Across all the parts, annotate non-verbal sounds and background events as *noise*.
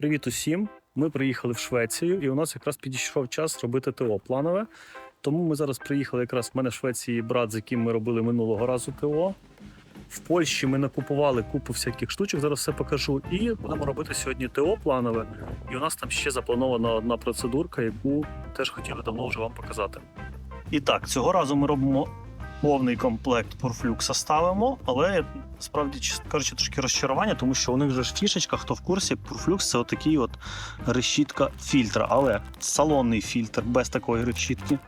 Привіт усім! Ми приїхали в Швецію, і у нас якраз підійшов час робити ТО планове. Тому ми зараз приїхали якраз в мене в Швеції брат, з яким ми робили минулого разу ТО. В Польщі ми накупували купу всяких штучок, зараз все покажу. І будемо робити сьогодні ТО планове. І у нас там ще запланована одна процедурка, яку теж хотіли давно вже вам показати. І так, цього разу ми робимо повний комплект порфлюкса ставимо, але справді кажучи, трошки розчарування, тому що у них же ж фішечка, хто в курсі, порфлюкс це отакий от решітка фільтра. Але салонний фільтр без такої решітки,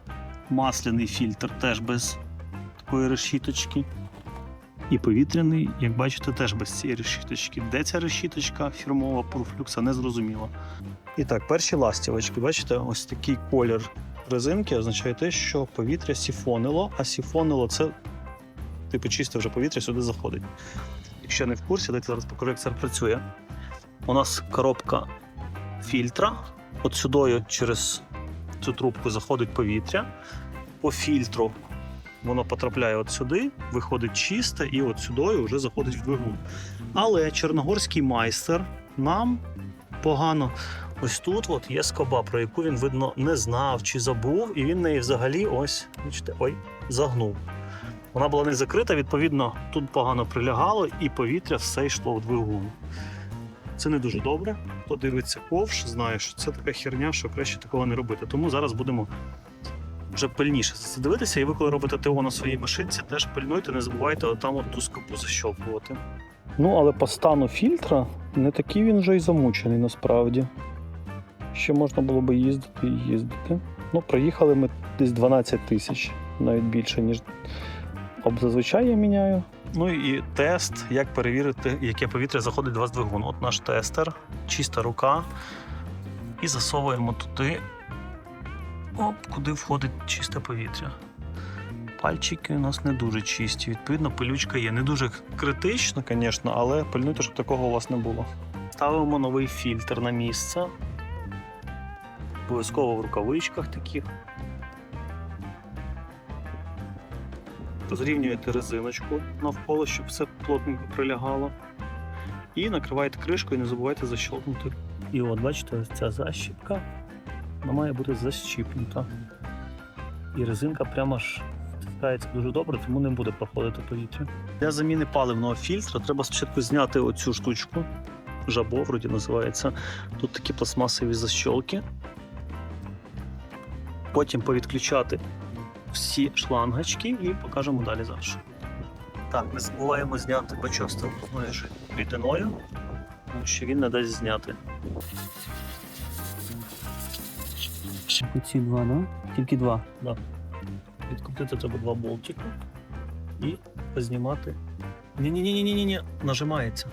масляний фільтр теж без такої решіточки. І повітряний, як бачите, теж без цієї решіточки. Де ця решіточка фірмова порфлюкса, не зрозуміло. І так, перші ластівочки, бачите, ось такий колір резинки означає те, що повітря сіфонило, а сіфонило це типу чисте вже повітря сюди заходить. Якщо не в курсі, давайте зараз покажу, як це працює. У нас коробка фільтра. От сюдою через цю трубку заходить повітря. По фільтру воно потрапляє от сюди, виходить чисте, і от сюдою вже заходить в двигун. Але чорногорський майстер нам погано Ось тут от є скоба, про яку він, видно, не знав чи забув, і він неї взагалі ось, бачите, ой, загнув. Вона була не закрита, відповідно, тут погано прилягало, і повітря все йшло в двигун. Це не дуже добре. Хто дивиться ковш, знає, що це така херня, що краще такого не робити. Тому зараз будемо вже пильніше це дивитися, і ви, коли робите ТО на своїй машинці, теж пильнуйте, не забувайте там от ту скобу защолкувати. Ну, але по стану фільтра не такий він вже й замучений насправді. Ще можна було би їздити і їздити. Ну, проїхали ми десь 12 тисяч, навіть більше, ніж зазвичай я міняю. Ну і тест, як перевірити, яке повітря заходить до вас двигун. От наш тестер, чиста рука. І засовуємо туди, оп, куди входить чисте повітря. Пальчики у нас не дуже чисті. Відповідно, пилючка є. Не дуже критично, звісно, але пильнуйте, щоб такого у вас не було. Ставимо новий фільтр на місце обов'язково в рукавичках таких. Зрівнюєте резиночку навколо, щоб все плотненько прилягало. І накриваєте кришкою, не забувайте защолкнути. І от, бачите, ця защіпка вона має бути защіпнута. І резинка прямо аж втискається дуже добре, тому не буде проходити повітря. Для заміни паливного фільтра треба спочатку зняти оцю штучку. Жабо вроді називається. Тут такі пластмасові защолки потім повідключати всі шлангочки і покажемо далі зараз. Так, не забуваємо зняти бачок з телефонною рідиною, тому що він не дасть зняти. Ці два, да? Тільки два. Да. Відкрутити треба два болтика і познімати. Ні-ні-ні-ні-ні, нажимається.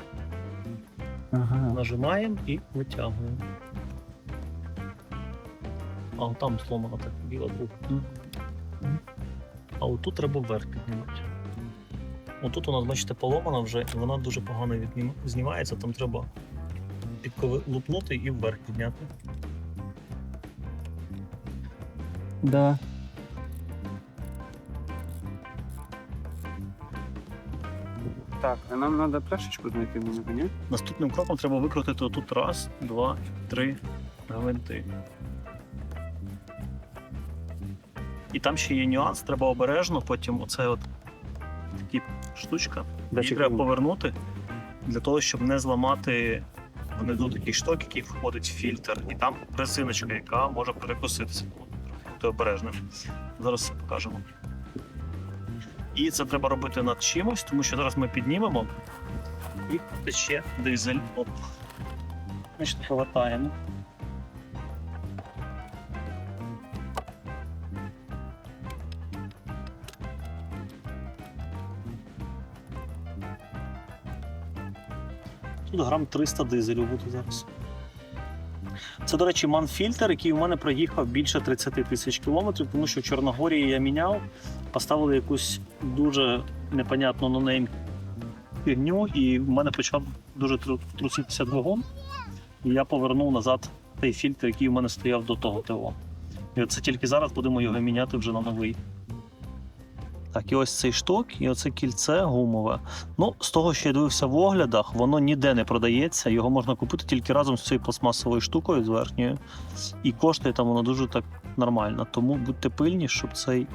Ага. Нажимаємо і витягуємо. А от там сломана так біла трубка. А отут треба вверх піднімати. Отут у нас, бачите, поломана вже, і вона дуже погано віднім... знімається, там треба підлупнути і вверх підняти. Да. Так, а нам треба пляшечку знайти на нього, ні? Наступним кроком треба викрутити отут раз, два, три гвинти. І там ще є нюанс, треба обережно, потім оце от такі штучка. Її треба повернути для того, щоб не зламати внизу такий шток, який входить в фільтр, і там резиночка, яка може перекоситися. Бути обережним. Зараз покажемо. І це треба робити над чимось, тому що зараз ми піднімемо і тече дизель. Оп. Значить, повертаємо. Тут грам 300 дизелю буде зараз. Це, до речі, манфільтр, який у мене проїхав більше 30 тисяч кілометрів, тому що в Чорногорії я міняв, поставили якусь дуже непонятну нонейм фігню, і в мене почав дуже труситися двигун. І я повернув назад той фільтр, який у мене стояв до того ТО. І це тільки зараз будемо його міняти вже на новий. Так, і ось цей шток, і оце кільце гумове. Ну, з того, що я дивився в оглядах, воно ніде не продається. Його можна купити тільки разом з цією пластмасовою штукою з верхньою. І коштує там воно дуже так нормально. Тому будьте пильні, щоб цей,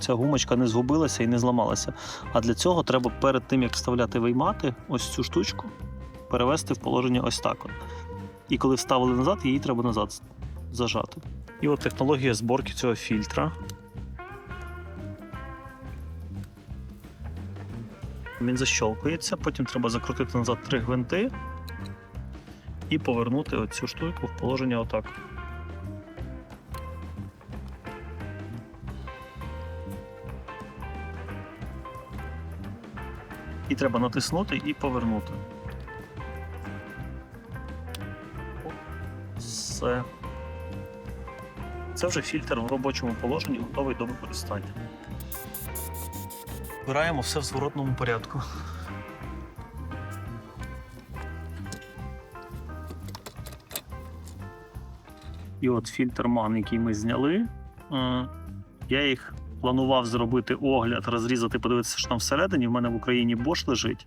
ця гумочка не згубилася і не зламалася. А для цього треба перед тим, як вставляти виймати ось цю штучку, перевести в положення ось так. От. І коли вставили назад, її треба назад зажати. І от технологія зборки цього фільтра. Він защолкується, потім треба закрутити назад три гвинти і повернути оцю штуку в положення отак. І треба натиснути і повернути. Все. Це вже фільтр в робочому положенні, готовий до використання. Збираємо все в зворотному порядку. І от фільтр ман, який ми зняли. е, Я їх планував зробити огляд, розрізати, подивитися, що там всередині. В мене в Україні Bosch лежить.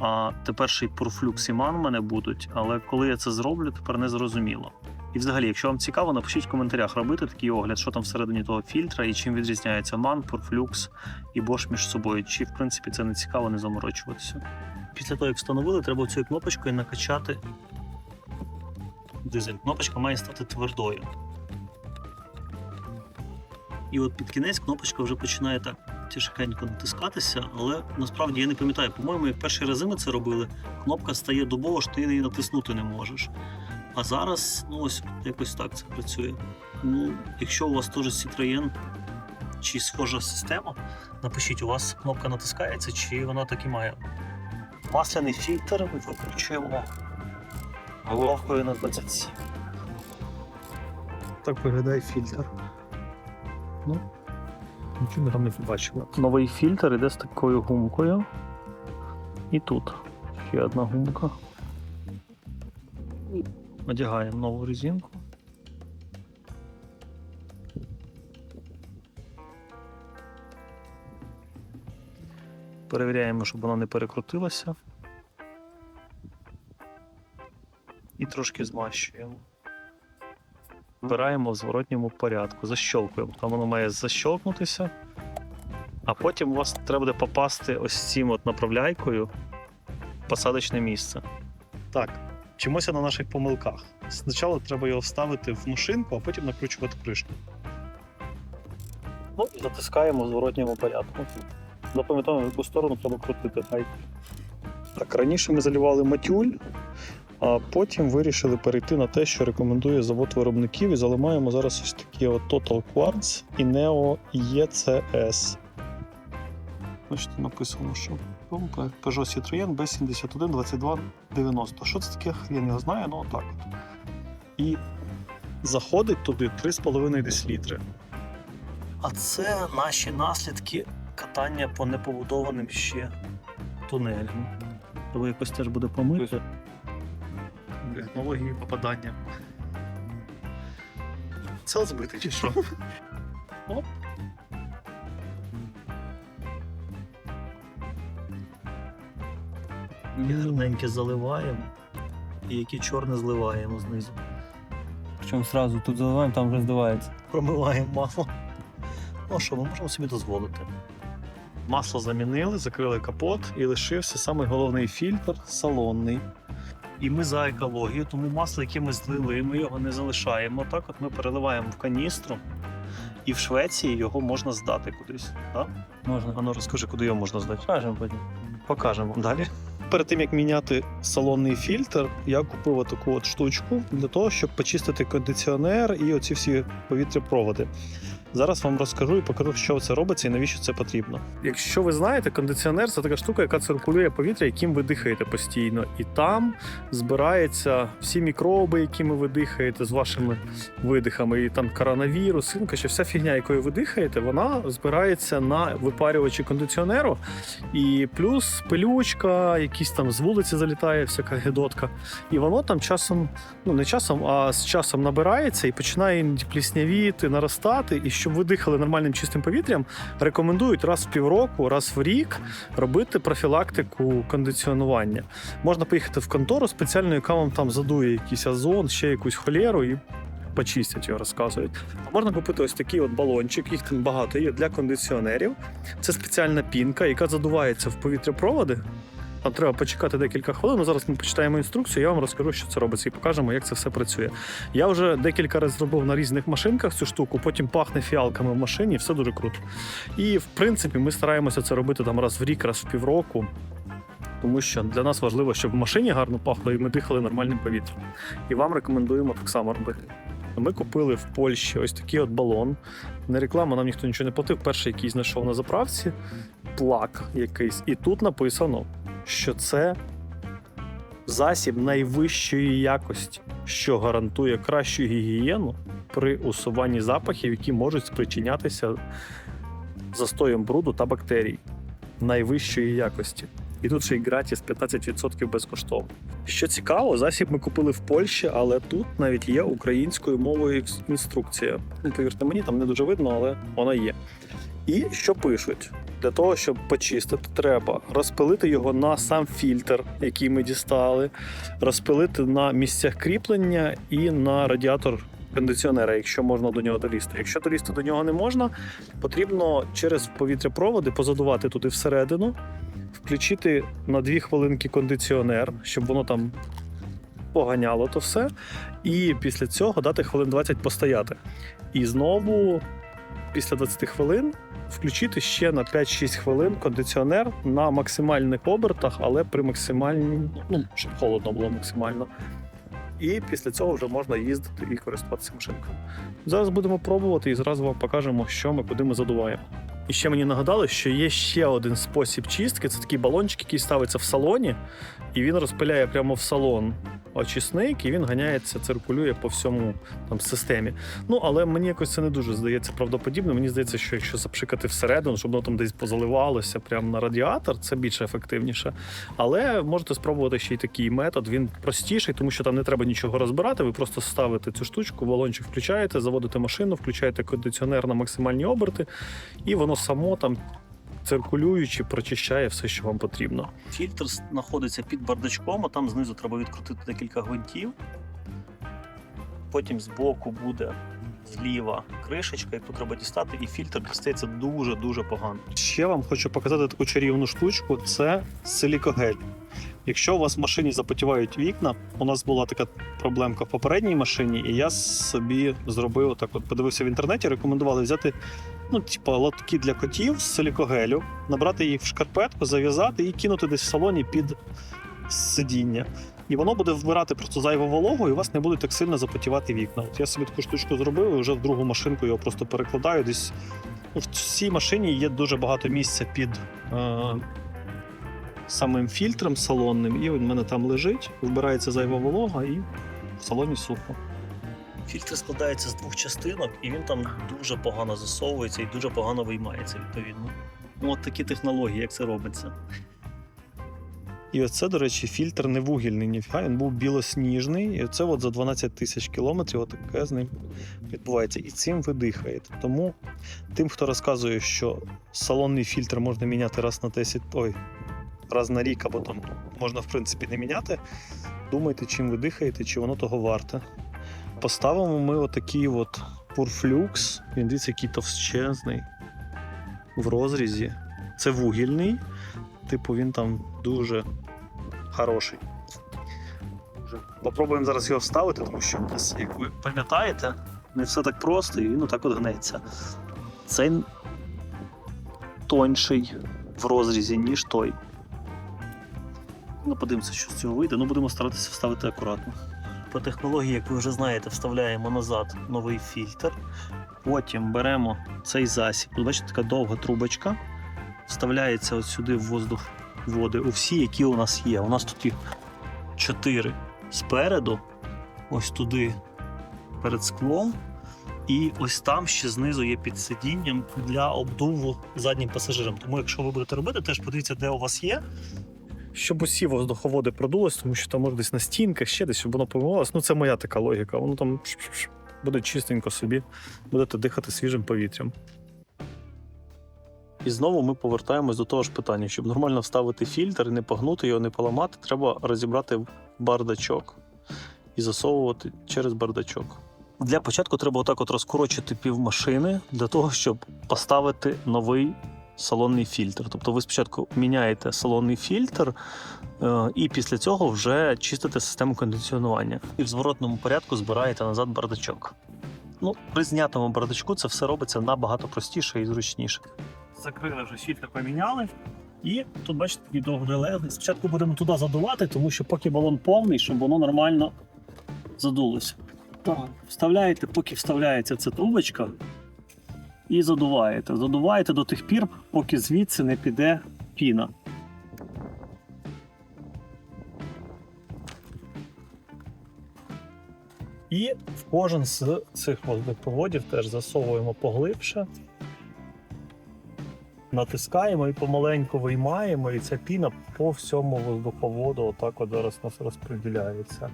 А тепер ще й Purflux і MAN в мене будуть. Але коли я це зроблю, тепер не зрозуміло. І взагалі, якщо вам цікаво, напишіть в коментарях робити такий огляд, що там всередині того фільтра і чим відрізняється MAN, Purflux і Bosch між собою. Чи в принципі це не цікаво, не заморочуватися. Після того, як встановили, треба цією кнопочкою накачати дизель. Кнопочка має стати твердою. І от під кінець кнопочка вже починає так тяжкенько натискатися, але насправді я не пам'ятаю, по-моєму, як перші рази ми це робили, кнопка стає дубово, що ти її натиснути не можеш. А зараз, ну ось якось так це працює. Ну, якщо у вас теж Citroën чи схожа система, напишіть, у вас кнопка натискається, чи вона так і має. Масляний фільтр ми викручуємо головкою на 27. Так виглядає фільтр. Ну, нічого ми там не побачимо. Новий фільтр іде з такою гумкою. І тут ще одна гумка. Надягаємо нову резинку. Перевіряємо, щоб вона не перекрутилася. І трошки змащуємо. Вбираємо в зворотньому порядку, защолкуємо. Там воно має защолкнутися. А потім у вас треба буде попасти ось цим от направляйкою в посадочне місце. Так, вчимося на наших помилках. Спочатку треба його вставити в машинку, а потім накручувати кришку. Ну затискаємо в зворотньому порядку. Запам'ятаємо, в яку сторону треба крутити гайку. Так, раніше ми заливали матюль, а потім вирішили перейти на те, що рекомендує завод виробників, і заливаємо зараз ось такі от Total Quartz і Neo ECS. Бачите, написано, що помпа Peugeot Citroën B71 2290. Що це таке? Я не знаю, ну отак от. І заходить туди 3,5 десилітри. А це наші наслідки катання по непобудованим ще тунелям. Треба якось теж буде помити. Технології попадання. Це збити чи що? *laughs* Гарненьке заливаємо. І яке чорне зливаємо знизу. Причому сразу тут заливаємо, там вже здувається. Промиваємо масло. Ну що, ми можемо собі дозволити. Масло замінили, закрили капот і лишився самий головний фільтр салонний. І ми за екологію, тому масло, яке ми злили, ми його не залишаємо. Так от ми переливаємо в каністру, і в Швеції його можна здати кудись. Так? Можна. Ану, розкажи, куди його можна здати. Покажемо потім. Покажемо далі. Перед тим як міняти салонний фільтр, я купив таку от штучку для того, щоб почистити кондиціонер і оці всі повітряпроводи. Зараз вам розкажу і покажу, що це робиться і навіщо це потрібно. Якщо ви знаєте, кондиціонер це така штука, яка циркулює повітря, яким ви дихаєте постійно. І там збираються всі мікроби, якими ви дихаєте з вашими видихами, і там коронавірус, інка, що вся фігня, якою ви дихаєте, вона збирається на випарювачі кондиціонеру. І плюс пилючка, якісь там з вулиці залітає, всяка гедотка. І воно там часом, ну не часом, а з часом набирається і починає пліснявіти, наростати. І щоб ви дихали нормальним чистим повітрям, рекомендують раз в півроку, раз в рік робити профілактику кондиціонування. Можна поїхати в контору спеціально, яка вам там задує якийсь озон, ще якусь холєру і почистять його, розказують. А можна купити ось такий от балончик, їх там багато є для кондиціонерів. Це спеціальна пінка, яка задувається в повітряпроводи. Там треба почекати декілька хвилин. Ну, Зараз ми почитаємо інструкцію, я вам розкажу, що це робиться, і покажемо, як це все працює. Я вже декілька разів зробив на різних машинках цю штуку, потім пахне фіалками в машині, все дуже круто. І в принципі, ми стараємося це робити там раз в рік, раз в півроку. Тому що для нас важливо, щоб в машині гарно пахло і ми дихали нормальним повітрям. І вам рекомендуємо так само робити. Ми купили в Польщі ось такий от балон. Не реклама, нам ніхто нічого не платив. Перший, який знайшов на заправці, плак якийсь. І тут написано, що це засіб найвищої якості, що гарантує кращу гігієну при усуванні запахів, які можуть спричинятися застоєм бруду та бактерій найвищої якості. І тут ще й гратіс 15% безкоштовно. Що цікаво, засіб ми купили в Польщі, але тут навіть є українською мовою інструкція. Повірте мені, там не дуже видно, але вона є. І що пишуть? Для того, щоб почистити, треба розпилити його на сам фільтр, який ми дістали, розпилити на місцях кріплення і на радіатор кондиціонера, якщо можна до нього долізти. Якщо долізти до нього не можна, потрібно через повітряпроводи позадувати туди всередину, включити на 2 хвилинки кондиціонер, щоб воно там поганяло то все. І після цього дати хвилин 20 постояти. І знову, після 20 хвилин, включити ще на 5-6 хвилин кондиціонер на максимальних обертах, але при максимальній, ну, щоб холодно було максимально. І після цього вже можна їздити і користуватися машинкою. Зараз будемо пробувати і зразу вам покажемо, що ми куди ми задуваємо. І ще мені нагадали, що є ще один спосіб чистки. Це такий балончик, який ставиться в салоні, і він розпиляє прямо в салон очисник, і він ганяється, циркулює по всьому там системі. Ну але мені якось це не дуже здається правдоподібно. Мені здається, що якщо запшикати всередину, щоб воно там десь позаливалося прямо на радіатор, це більш ефективніше. Але можете спробувати ще й такий метод. Він простіший, тому що там не треба нічого розбирати. Ви просто ставите цю штучку, балончик включаєте, заводите машину, включаєте кондиціонер на максимальні оберти, і воно само там. Циркулюючи, прочищає все, що вам потрібно. Фільтр знаходиться під бардачком, а там знизу треба відкрутити декілька гвинтів. Потім збоку буде зліва кришечка, яку треба дістати, і фільтр дістається дуже-дуже погано. Ще вам хочу показати таку чарівну штучку: це силікогель. Якщо у вас в машині запотівають вікна, у нас була така проблемка в попередній машині, і я собі зробив так: от подивився в інтернеті, рекомендували взяти ну, типу, лотки для котів з силікогелю, набрати їх в шкарпетку, зав'язати і кинути десь в салоні під сидіння. І воно буде вбирати просто зайву вологу, і у вас не буде так сильно запотівати вікна. От я собі таку штучку зробив, і вже в другу машинку його просто перекладаю. Десь в цій машині є дуже багато місця під е, самим фільтром салонним, і він в мене там лежить, вбирається зайва волога, і в салоні сухо. Фільтр складається з двох частинок, і він там дуже погано засовується і дуже погано виймається, відповідно. Ну, от такі технології, як це робиться. І оце, до речі, фільтр не вугільний, ніфіга, він був білосніжний. І оце от за 12 тисяч кілометрів отаке з ним відбувається. І цим ви дихаєте. Тому тим, хто розказує, що салонний фільтр можна міняти раз на 10, ой, раз на рік, або там можна, в принципі, не міняти, думайте, чим ви дихаєте, чи воно того варте. Поставимо ми отакий от пурфлюкс. Він дивіться, який товщезний в розрізі. Це вугільний. Типу, він там дуже хороший. Попробуємо зараз його вставити, тому що як ви пам'ятаєте, не все так просто і він отак от гнеться. Цей тонший в розрізі, ніж той. Ну, подивимося, що з цього вийде. Ну, будемо старатися вставити акуратно. По технології, як ви вже знаєте, вставляємо назад новий фільтр. Потім беремо цей засіб. Тут бачите, така довга трубочка. Вставляється от сюди в воздух води. У всі, які у нас є. У нас тут їх чотири спереду, ось туди перед склом. І ось там ще знизу є під сидінням для обдуву заднім пасажирам. Тому, якщо ви будете робити, теж подивіться, де у вас є. Щоб усі воздуховоди продулись, тому що там може десь на стінках, ще десь, щоб воно помивалось. Ну, це моя така логіка. Воно там Буде чистенько собі, будете дихати свіжим повітрям. І знову ми повертаємось до того ж питання. Щоб нормально вставити фільтр не погнути його, не поламати, треба розібрати бардачок і засовувати через бардачок. Для початку треба отак от розкорочити півмашини для того, щоб поставити новий салонний фільтр. Тобто ви спочатку міняєте салонний фільтр, е, і після цього вже чистите систему кондиціонування. І в зворотному порядку збираєте назад бардачок. Ну, при знятому бардачку це все робиться набагато простіше і зручніше. Закрили вже фільтр, поміняли. І тут, бачите, такий довгореле. Спочатку будемо туди задувати, тому що поки балон повний, щоб воно нормально задулося. Так, вставляєте, поки вставляється ця трубочка, і задуваєте. Задуваєте до тих пір, поки звідси не піде піна. І в кожен з цих воздуховодів теж засовуємо поглибше, натискаємо і помаленьку виймаємо, і ця піна по всьому воздуховоду отак от зараз у нас розподіляється.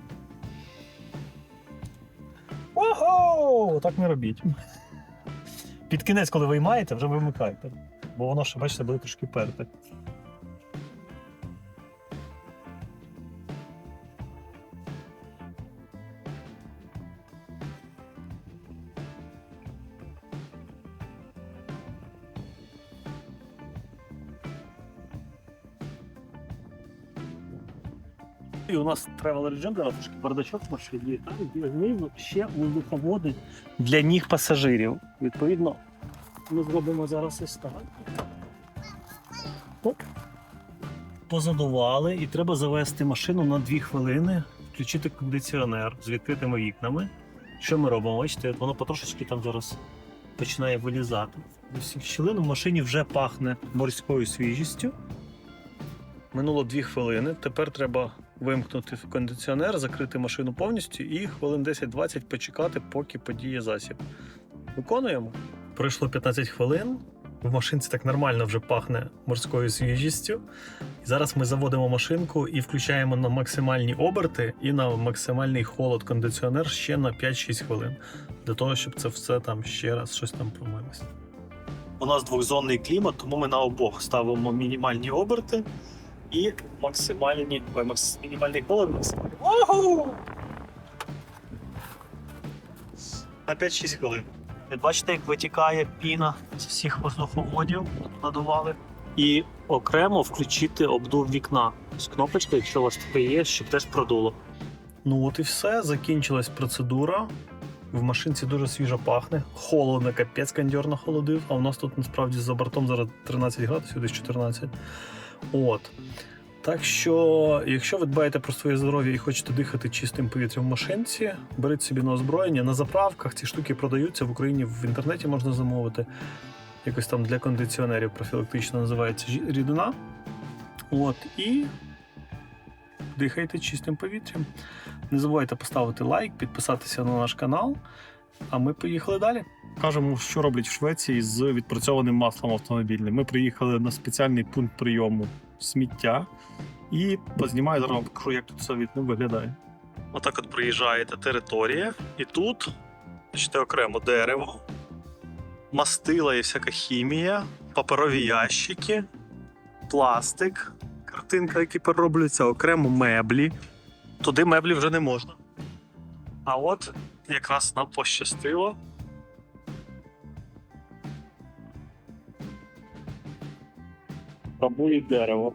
Ого! Так не робіть. Під кінець, коли виймаєте, вже вимикайте. Бо воно ще, бачите, буде трошки перти. І у нас travel зараз трошки бардачок в машині, знизу ще воздуховоди для ніг пасажирів. Відповідно, ми зробимо зараз ось. Оп. Позадували, і треба завести машину на 2 хвилини, включити кондиціонер з відкритими вікнами. Що ми робимо? Бачите, воно потрошечки там зараз починає вилізати. Усіх в машині вже пахне морською свіжістю. Минуло 2 хвилини. Тепер треба вимкнути кондиціонер, закрити машину повністю і хвилин 10-20 почекати, поки подіє засіб. Виконуємо. Пройшло 15 хвилин. В машинці так нормально вже пахне морською свіжістю. І зараз ми заводимо машинку і включаємо на максимальні оберти і на максимальний холод кондиціонер ще на 5-6 хвилин. Для того, щоб це все там ще раз щось там промилося. У нас двохзонний клімат, тому ми на обох ставимо мінімальні оберти і максимальні. Ой, макс, мінімальний холод. максимальний- Ого! На 5-6 хвилин. Ви бачите, як витікає піна з всіх воздуховодів, надували. І окремо включити обдув вікна. З кнопочки, якщо у вас таке є, щоб теж продуло. Ну от і все. Закінчилась процедура. В машинці дуже свіжо пахне. Холодно, капець кондьор нахолодив, а у нас тут насправді за бортом зараз 13 градусів, десь 14. От. Так що, якщо ви дбаєте про своє здоров'я і хочете дихати чистим повітрям в машинці, беріть собі на озброєння. На заправках ці штуки продаються в Україні в інтернеті можна замовити. Якось там для кондиціонерів профілактично називається рідина. От, і дихайте чистим повітрям. Не забувайте поставити лайк, підписатися на наш канал. А ми поїхали далі. Кажемо, що роблять в Швеції з відпрацьованим маслом автомобільним. Ми приїхали на спеціальний пункт прийому сміття і познімаю зараз вам покажу, як тут все від- виглядає. Отак от приїжджаєте територія, і тут бачите, окремо дерево, мастила і всяка хімія, паперові ящики, пластик, картинка, які перероблюються, окремо меблі. Туди меблі вже не можна. А от якраз нам пощастило. Рабує дерево.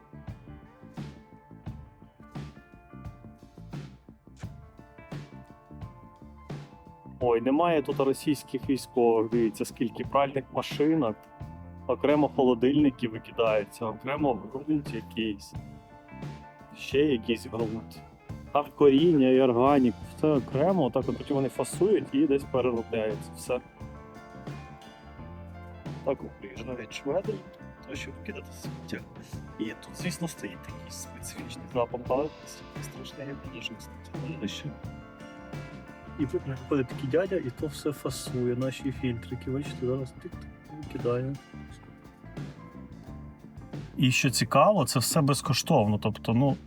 Ой, немає тут російських військових. Дивіться, скільки пральних машинок, окремо холодильники викидаються, окремо ґрунт якийсь. Ще якийсь ґрунт. Там коріння і органік, все окремо, так от потім вони фасують і десь переробляється все. Так приїжджають шведи, то щоб кидати сміття. І тут, звісно, стоїть такий специфічний запах балансу, страшний ніжний ще. І тут приходить такий дядя, і то все фасує, наші фільтрики. Бачите, зараз тик викидає. І що цікаво, це все безкоштовно. Тобто, ну,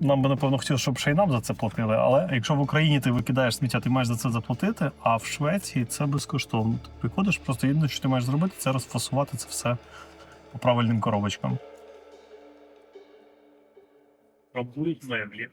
нам би напевно хотілося, щоб ще й нам за це платили. Але якщо в Україні ти викидаєш сміття, ти маєш за це заплатити, а в Швеції це безкоштовно. Ти приходиш, просто єдине, що ти маєш зробити, це розфасувати це все по правильним коробочкам. Пробують меблі.